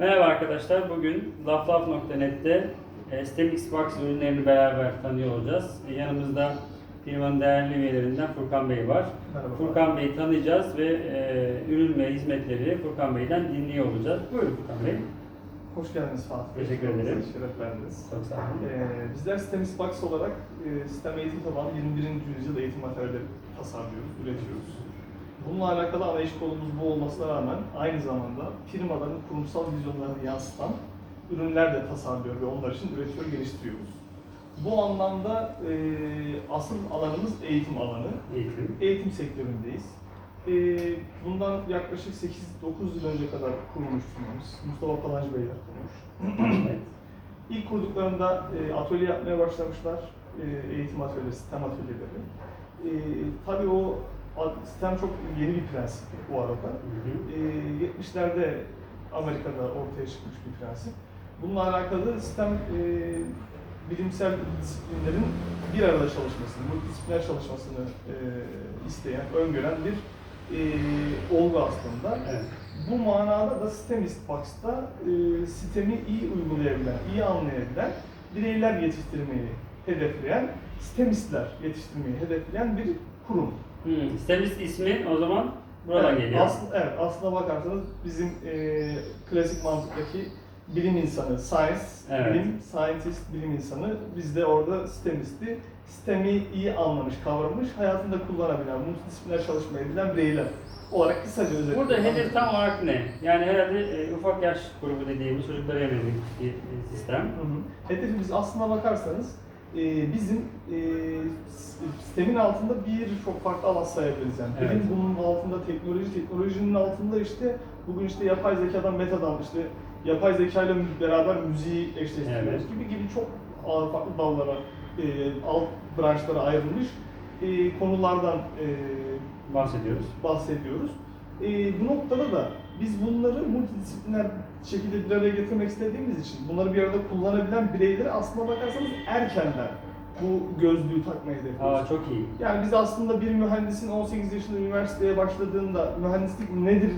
Merhaba arkadaşlar. Bugün laflaf.net'te e, Stemix Box ürünlerini beraber tanıyor olacağız. E, Yanımızda firmanın değerli üyelerinden Furkan Bey var. Merhaba. Furkan Bey'i tanıyacağız ve e, ürün ve hizmetleri Furkan Bey'den dinliyor olacağız. Buyurun Furkan Bey. Hoş geldiniz Fatih Bey. Teşekkür ederim. Şeref verdiniz. Çok sağ olun. Ee, bizler Stemis Box olarak e, sistem eğitim tabanlı 21. yüzyıl eğitim materyalleri tasarlıyoruz, üretiyoruz. Bununla alakalı ana iş kolumuz bu olmasına rağmen aynı zamanda firmaların kurumsal vizyonlarını yansıtan ürünler de tasarlıyor ve onlar için üretiyor, geliştiriyoruz. Bu anlamda e, asıl alanımız eğitim alanı. Eğitim. Eğitim sektöründeyiz. Ee, bundan yaklaşık 8-9 yıl önce kadar kurulmuş firmamız. Mustafa Palancı Beyler kurmuş. Evet. İlk kurduklarında e, atölye yapmaya başlamışlar. E, eğitim atölyesi, sistem atölyeleri. E, tabii o sistem çok yeni bir prensip bu arada. Hı hı. E, 70'lerde Amerika'da ortaya çıkmış bir prensip. Bununla alakalı sistem e, bilimsel disiplinlerin bir arada çalışmasını, multidisipliner çalışmasını e, isteyen, öngören bir e, olgu aslında. Evet. Bu manada da Sistemist Box'ta e, sistemi iyi uygulayabilen, iyi anlayabilen bireyler yetiştirmeyi hedefleyen, sistemistler yetiştirmeyi hedefleyen bir kurum. Hmm. Stemix ismi o zaman buradan evet, geliyor. Aslında, evet, aslına bakarsanız bizim e, klasik mantıktaki bilim insanı, science, Evet. bilim, scientist, bilim insanı, biz de orada sistemisti, sistemi iyi anlamış, kavramış, hayatında kullanabilen, multidisipliner çalışmayı bilen bireyler olarak kısaca özetle. Burada hedef tam olarak ne? Yani herhalde e, ufak yaş grubu dediğimiz çocuklara yönelik bir e, sistem. Hı hı. Hedefimiz aslına bakarsanız e, bizim e, sistemin altında birçok farklı alan sayabiliriz yani. Evet. Bilim bunun altında teknoloji, teknolojinin altında işte bugün işte yapay zekadan metadan işte yapay zeka ile beraber müziği eşleştiriyoruz Evet. gibi gibi çok farklı dallara, e, alt branşlara ayrılmış e, konulardan e, Bahsediyoruz. bahsediyoruz. Ee, bu noktada da biz bunları multidisipliner şekilde bir araya getirmek istediğimiz için bunları bir arada kullanabilen bireyleri aslına bakarsanız erkenden bu gözlüğü takmayı hedefliyoruz. Aa çok iyi. Yani biz aslında bir mühendisin 18 yaşında üniversiteye başladığında mühendislik nedir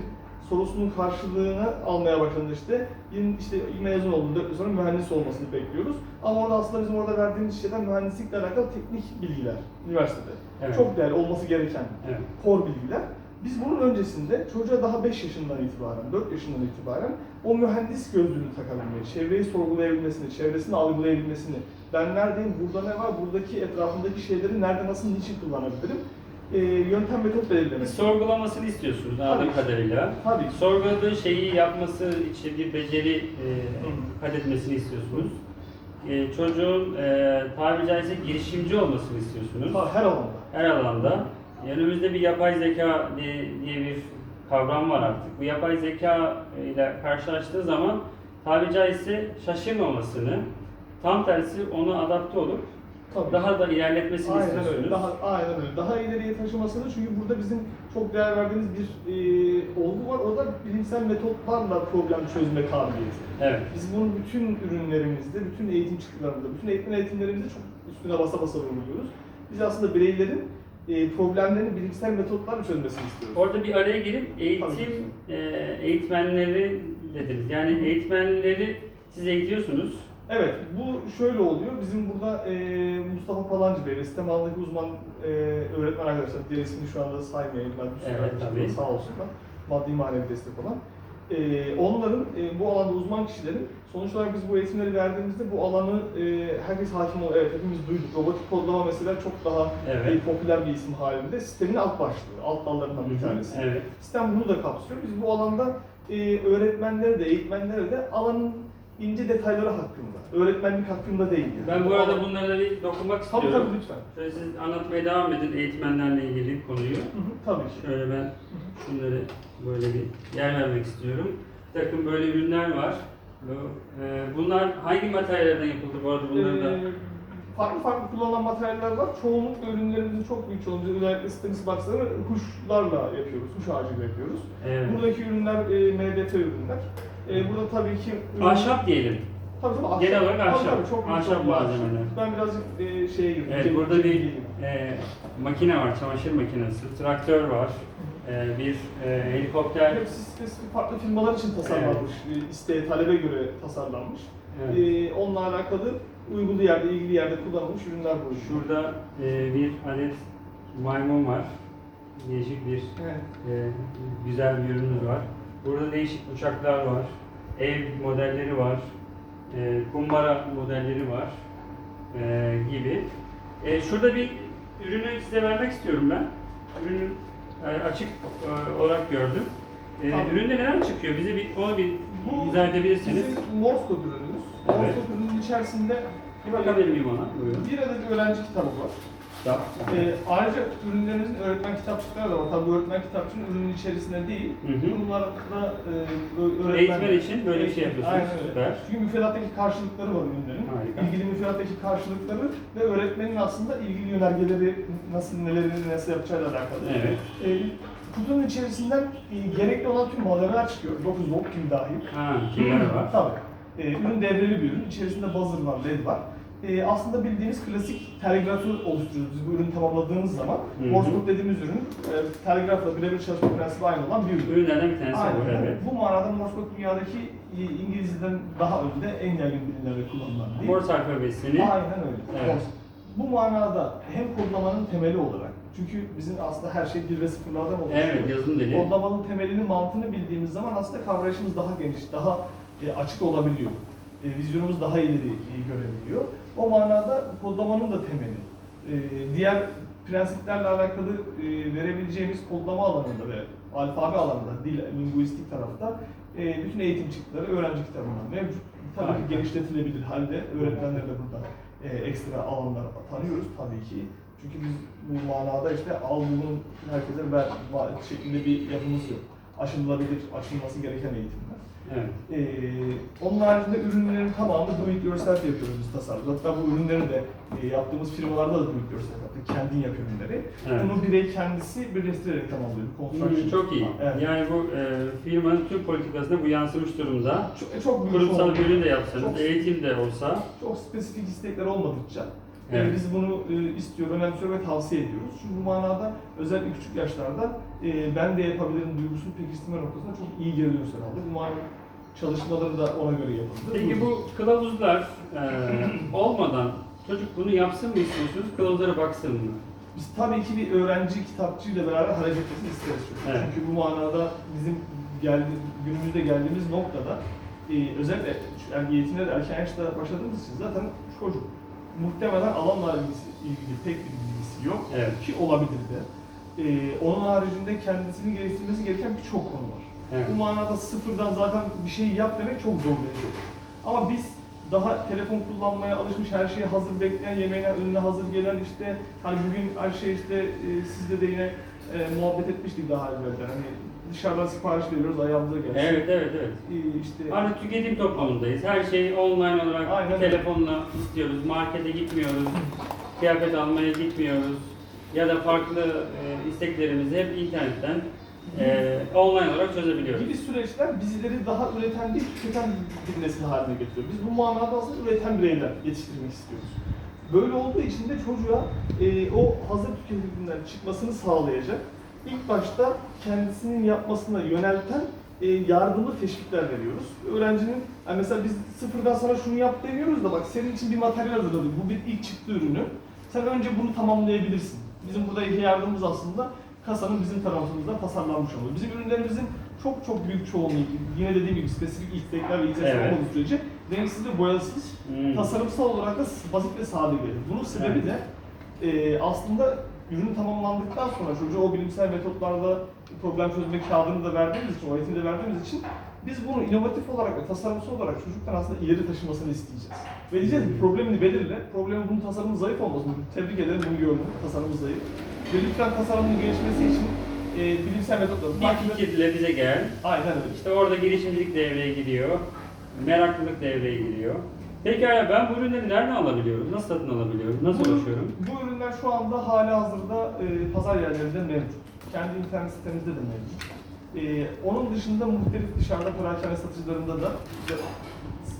sorusunun karşılığını almaya başladığında işte yeni işte mezun olduğunda 4 yıl sonra mühendis olmasını bekliyoruz. Ama orada aslında bizim orada verdiğimiz şeyler mühendislikle alakalı teknik bilgiler üniversitede. Evet. Çok değerli olması gereken Evet. core bilgiler. Biz bunun öncesinde çocuğa daha 5 yaşından itibaren, 4 yaşından itibaren o mühendis gözlüğünü takabilmeyi, çevreyi sorgulayabilmesini, çevresini algılayabilmesini, ben neredeyim, burada ne var, buradaki etrafındaki şeyleri nerede, nasıl, niçin kullanabilirim, ee, yöntem metot belirlemesi. Sorgulamasını istiyorsunuz anladığım Tabii. kadarıyla. Tabii. Sorguladığı şeyi yapması için bir beceri e, Hı. kat etmesini istiyorsunuz. E, çocuğun e, tabiri caizse girişimci olmasını istiyorsunuz. Ha, Her alanda. Her alanda. Önümüzde bir yapay zeka diye, diye bir kavram var artık. Bu yapay zeka ile karşılaştığı zaman tabiri caizse şaşırmamasını, tam tersi ona adapte olup Tabii. daha da ilerletmesini Aynen istiyorsunuz. öyle. Daha aynen öyle. Daha ileriye taşımasını çünkü burada bizim çok değer verdiğimiz bir e, olgu var. O da bilimsel metotlarla problem çözme kabiliyeti. Evet. Biz bunu bütün ürünlerimizde, bütün eğitim çıktılarımızda, bütün eğitim eğitimlerimizde çok üstüne basa basa vurguluyoruz. Biz aslında bireylerin e, problemlerini bilimsel metotlarla çözmesini istiyoruz. Orada bir araya girip eğitim e, eğitmenleri dediniz. Yani eğitmenleri siz eğitiyorsunuz. Evet, bu şöyle oluyor. Bizim burada e, Mustafa Palancı Bey, sistem alanındaki uzman e, öğretmen arkadaşlar, diğer ismini şu anda saymayayım ben. Evet, tabii. Sağ olsunlar. Maddi manevi destek olan. E, onların, e, bu alanda uzman kişilerin, sonuç olarak biz bu eğitimleri verdiğimizde bu alanı e, herkes hakim ol, evet hepimiz duyduk. Robotik kodlama mesela çok daha Evet. e, popüler bir isim halinde. Sistemin alt başlığı, alt dallarından bir tanesi. Evet. Sistem bunu da kapsıyor. Biz bu alanda e, öğretmenlere de, eğitmenlere de alanın ince detayları hakkında, öğretmenlik hakkında değil. yani. Ben bu arada bunlara bir dokunmak Tabii istiyorum. tabii lütfen. Şöyle siz anlatmaya devam edin eğitmenlerle ilgili konuyu. Hı hı, tabii ki. Şöyle ben şunları böyle bir yer vermek istiyorum. Bir takım böyle ürünler var. Bu, e, bunlar hangi materyallerden yapıldı bu arada bunları da? Ee, farklı farklı kullanılan materyaller var. Çoğunlukla ürünlerimizin çok büyük çoğunluğu özellikle sistemisi boxları huşlarla yapıyoruz, huş ağacıyla yapıyoruz. Evet. Buradaki ürünler e, MDF ürünler. E, burada tabii ki Ahşap diyelim. Tabii tabii ahşap. Genel olarak ahşap. tabii, çok Ahşap malzemeler. Ben birazcık e, şeye girdim. Evet cem- burada cem- bir gireyim. e, makine var, çamaşır makinesi, traktör var. e, bir e, helikopter. Hepsi spesifik farklı firmalar için tasarlanmış. E, İsteğe, talebe göre tasarlanmış. Evet. E, onunla alakalı uygulu yerde, ilgili yerde kullanılmış ürünler bu. Şurada e, bir adet maymun var. Değişik bir Evet. e, güzel bir ürünümüz var. Burada değişik uçaklar var. Ev modelleri var. E, kumbara modelleri var. E, gibi. E, şurada bir ürünü size vermek istiyorum ben. Ürünü e, açık e, olarak gördüm. E, Tamam. üründe neler çıkıyor? Bize bir onu bir Bu izah edebilirsiniz. Bizim Morse kod ürünümüz. Evet. Morse kod ürünün içerisinde Bir? Buyurun. bir adet öğrenci kitabı var. Tamam. Ee, ayrıca ürünlerimizin öğretmen kitapçıkları da var. Tabii öğretmen kitapçığının ürünün içerisinde değil. Hı e, öğretmen... Eğitmen için böyle bir şey yapıyorsunuz. Aynen öyle. Süper. Çünkü müfredattaki karşılıkları var ürünlerin. Harika. İlgili müfredattaki karşılıkları ve öğretmenin aslında ilgili yönergeleri nasıl neleri nasıl yapacağıyla alakalı. Evet. Ee, kutunun içerisinden e, gerekli olan tüm malzemeler çıkıyor. 9 volt pil dahil. Ha, kimler var? Tabii. Ee, ürün devreli bir ürün. İçerisinde buzzer var, led var. Ee, aslında bildiğimiz klasik telgrafı oluşturuyoruz biz bu ürünü tamamladığımız zaman. Kod dediğimiz ürün e, telgrafla birebir çalışma prensibi aynı olan bir ürün. Ürünlerden bir tanesi Aynen. bu, evet. Bu manada Morse kod dünyadaki e, İngilizceden daha önde en yaygın bilimlerde kullanılan değil. Morse alfabesini Aynen öyle. Evet. Morse. Bu manada hem kodlamanın temeli olarak, çünkü bizim aslında her şey bir ve sıfırlardan oluşuyor. Evet, yazılım dili. Kodlamanın temelini, mantığını bildiğimiz zaman aslında kavrayışımız daha geniş, daha e, açık olabiliyor. E, vizyonumuz daha ileri e, görebiliyor. O manada kodlamanın da temeli. E, diğer prensiplerle alakalı e, verebileceğimiz kodlama alanında ve alfabe alanında, dil, linguistik tarafta e, bütün eğitim çıktıları öğrenci kitabından mevcut. Tabii ki genişletilebilir halde öğretmenler de burada e, ekstra alanlar tanıyoruz tabii ki. Çünkü biz bu manada işte al bunun herkese ver şeklinde bir yapımız yok. Aşılabilir, aşılması gereken eğitimler. Evet. Ee, onun haricinde ürünlerin tamamı do it yourself yapıyoruz biz tasarruf. Hatta bu ürünleri de e, yaptığımız firmalarda da do it yourself yaptık. Kendin yap ürünleri. Evet. Bunu birey kendisi birleştirerek tamamlıyor. Construction. Çok iyi. Evet. Yani bu e, firmanın tüm politikasına bu yansımış durumda. Çok, çok büyük Kurumsal ürün de yapsanız, Çok- eğitim de olsa. çok spesifik istekler olmadıkça e, Evet. biz bunu e, istiyor, önemsiyor ve tavsiye ediyoruz. Çünkü bu manada özellikle küçük yaşlarda e, ben de yapabilirim duygusunu pekiştirme noktasında çok iyi geri dönüşler. Bu manada çalışmaları da ona göre yapıldı. Peki bu kılavuzlar e, olmadan çocuk bunu yapsın mı istiyorsunuz, kılavuzlara baksın mı? Biz tabii ki bir öğrenci kitapçıyla beraber hareket etmesini isteriz. Evet. Çünkü bu manada bizim geldi, günümüzde geldiğimiz noktada e, özellikle yani eğitimde de erken yaşta başladığımız için zaten çocuk muhtemelen alanla ilgisi, ilgili pek bir bilgisi yok Evet. ki olabilir de. E, onun haricinde kendisini geliştirmesi gereken birçok konu var. Evet. Bu manada sıfırdan zaten bir şey yap demek çok zor bir şey. Ama biz daha telefon kullanmaya alışmış, her şeyi hazır bekleyen, yemeğine önüne hazır gelen işte hani bugün her şey işte e, sizle de yine e, muhabbet etmiştik daha evvelden. Hani dışarıdan sipariş veriyoruz ayağımıza gelsin. Evet, evet, evet. E, işte Artık tüketim toplumundayız. Her şeyi online olarak Aynen telefonla istiyoruz. Markete gitmiyoruz. Kıyafet almaya gitmiyoruz. Ya da farklı e, isteklerimizi hep internetten e, online olarak çözebiliyoruz. gibi süreçler bizleri daha üreten değil, tüketen bir nesil haline getiriyor. Biz bu manada aslında üreten bireyler yetiştirmek istiyoruz. Böyle olduğu için de çocuğa e, o hazır tüketimden çıkmasını sağlayacak, ilk başta kendisinin yapmasına yönelten e, yardımlı teşvikler veriyoruz. Öğrencinin, yani mesela biz sıfırdan sana şunu yap demiyoruz da bak senin için bir materyal hazırladık, bu bir ilk çıktı ürünü. Sen önce bunu tamamlayabilirsin. Bizim buradaki yardımımız aslında kasanın bizim tarafımızdan tasarlanmış oluyor. Bizim ürünlerimizin çok çok büyük çoğunluğu, yine dediğim gibi spesifik istekler ve ihtiyaçlar Evet. olmadığı sürece renksiz ve boyasız, Hmm. tasarımsal olarak da basit ve sade gelir. Bunun sebebi Evet. de e, aslında ürün tamamlandıktan sonra çocuğa o bilimsel metotlarla problem çözme kağıdını da verdiğimiz için, o eğitimi de verdiğimiz için biz bunu inovatif olarak ve tasarımsal olarak çocuktan aslında ileri taşımasını isteyeceğiz. Ve diyeceğiz ki problemini belirle, problemin bunun tasarımı zayıf olmasın. Tebrik ederim bunu gördüm, tasarımı zayıf. Ve lütfen tasarımın gelişmesi için e, bilimsel metotları takip Bir fikirle bize gel. Aynen öyle. İşte orada girişimcilik devreye giriyor. Meraklılık devreye giriyor. Peki ya ben bu ürünleri nereden alabiliyorum? Nasıl satın alabiliyorum? Nasıl Bu- ulaşıyorum? Bu ürünler şu anda hali hazırda e, pazar yerlerinde mevcut. Kendi internet sitemizde de mevcut. E, onun dışında muhtelif dışarıda perakende satıcılarında da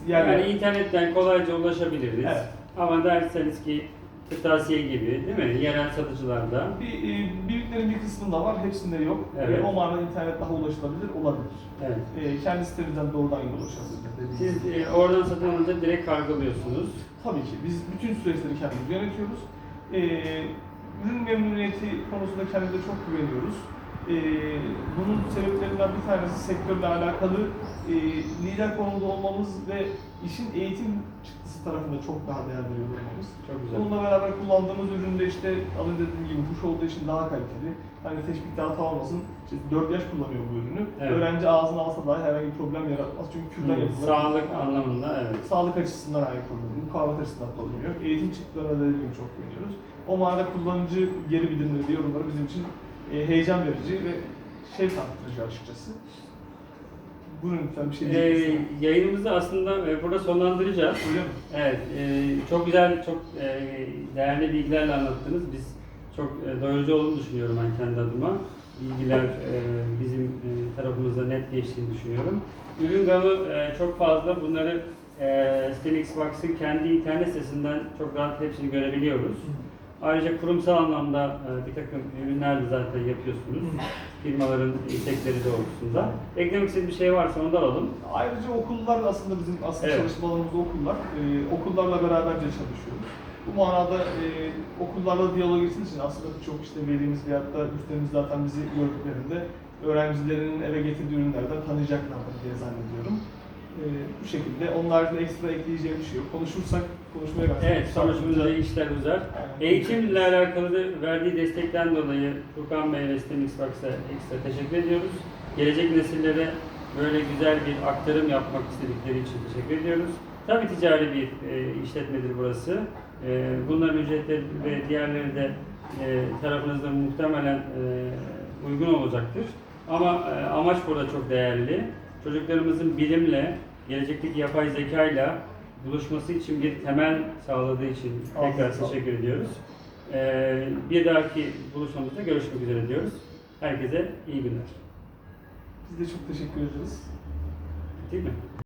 Yani yerler. internetten kolayca ulaşabiliriz. Evet. Ama derseniz ki kırtasiye gibi değil mi? Yerel satıcılarda. Bir, e, büyüklerin bir kısmında var, hepsinde yok. Evet. E, o manada internet daha ulaşılabilir olabilir. Evet. E, kendi sitemizden doğrudan ulaşabilir. Siz e, oradan satın alınca direkt kargoluyorsunuz. Tabii ki. Biz bütün süreçleri kendimiz yönetiyoruz. Ee, ürün memnuniyeti konusunda kendimize çok güveniyoruz. Ee, bunun sebeplerinden bir tanesi sektörle alakalı e, lider konumda olmamız ve işin eğitim çıktısı tarafında çok daha değer veriyor olmamız. Çok güzel. Bununla beraber kullandığımız üründe işte az önce dediğim gibi huş olduğu için daha kaliteli. Hani teşbihte hata olmasın. İşte 4 yaş kullanıyor bu ürünü. Evet. Öğrenci ağzına alsa dahi herhangi bir problem yaratmaz. Çünkü kürdan yapılır. Sağlık anlamında evet. Sağlık açısından aynı kullanılıyor, mukavemet açısından kullanılıyor. Eğitim çıktılarına dediğim gibi çok güveniyoruz. O manada kullanıcı geri bildirimleri yorumları bizim için e, heyecan verici ve şey arttırıcı açıkçası. Buyurun lütfen bir şey Ee, yayınımızı aslında e, burada sonlandıracağız. Öyle mi? Evet, e, çok güzel, çok e, değerli bilgilerle anlattınız. Biz çok e, doyurucu olduğunu düşünüyorum ben kendi adıma. Bilgiler e, bizim e, tarafımızda net geçtiğini düşünüyorum. Ürün gamı e, çok fazla. Bunları e, Stelix Box'ın kendi internet sitesinden çok rahat hepsini görebiliyoruz. Ayrıca kurumsal anlamda e, bir takım ürünler de zaten yapıyorsunuz. Firmaların istekleri doğrultusunda. Eklemek istediğiniz bir şey varsa onu da alalım. Ayrıca okullar aslında bizim asıl Evet. çalışma alanımız okullar. Ee, okullarla beraberce çalışıyoruz. Bu manada e, okullarla diyalog geçtiği için aslında birçok işte velimiz veyahut da müşterimiz zaten bizi gördüklerinde öğrencilerinin eve getirdiği ürünlerden tanıyacaklardır diye zannediyorum. Ee, bu şekilde. Onun haricinde ekstra ekleyeceğim bir şey yok. Konuşursak konuşmaya başlarız. Evet, sonuçta işler uzar. Eğitimle alakalı verdiği destekten dolayı Furkan Bey ve STEM Xbox'a ekstra teşekkür ediyoruz. Gelecek nesillere böyle güzel bir aktarım yapmak istedikleri için teşekkür ediyoruz. Tabii ticari bir e, işletmedir burası. E, bunların ücretleri ve diğerleri de e, tarafınızda muhtemelen e, uygun olacaktır. Ama e, amaç burada çok değerli. Çocuklarımızın bilimle, gelecekteki yapay zekayla buluşması için bir temel sağladığı için tekrar sağlık. teşekkür ediyoruz. Ee, bir dahaki buluşmamızda görüşmek üzere diyoruz. Herkese iyi günler. Biz de çok teşekkür ederiz. Değil mi?